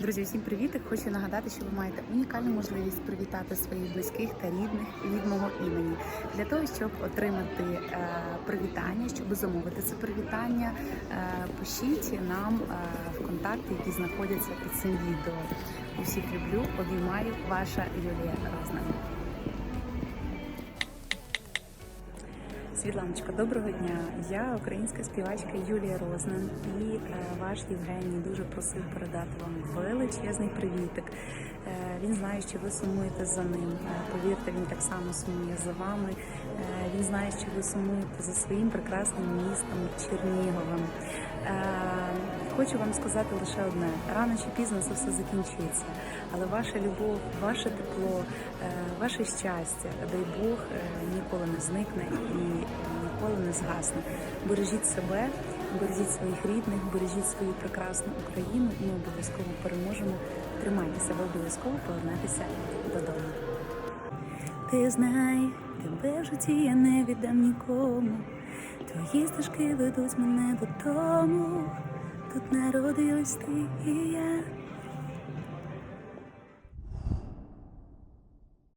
Друзі, всім привіт! Хочу нагадати, що ви маєте унікальну можливість привітати своїх близьких та рідних від мого імені. Для того, щоб отримати е, привітання, щоб замовити це привітання, е, пишіть нам е, в контакти, які знаходяться під цим відео. Усіх люблю, обіймаю, ваша Юлія Розна. Світланочка, доброго дня. Я українська співачка Юлія Рознан і е, ваш Євгеній дуже просив передати вам величезний привітик. Е, він знає, що ви сумуєте за ним. Е, повірте, він так само сумує за вами. Він знає, що ви сумуєте за своїм прекрасним містом Черніговим. Хочу вам сказати лише одне: рано чи пізно це все закінчиться, але ваша любов, ваше тепло, е, ваше щастя, дай Бог, е, ніколи не зникне і ніколи не згасне. Бережіть себе, бережіть своїх рідних, бережіть свою прекрасну Україну. Ми обов'язково переможемо. Тримайтеся, ви обов'язково повернетеся додому. Ти знай, тебе в житті я не віддам нікому. Твої стежки ведуть мене додому. Тут народилась ти і я,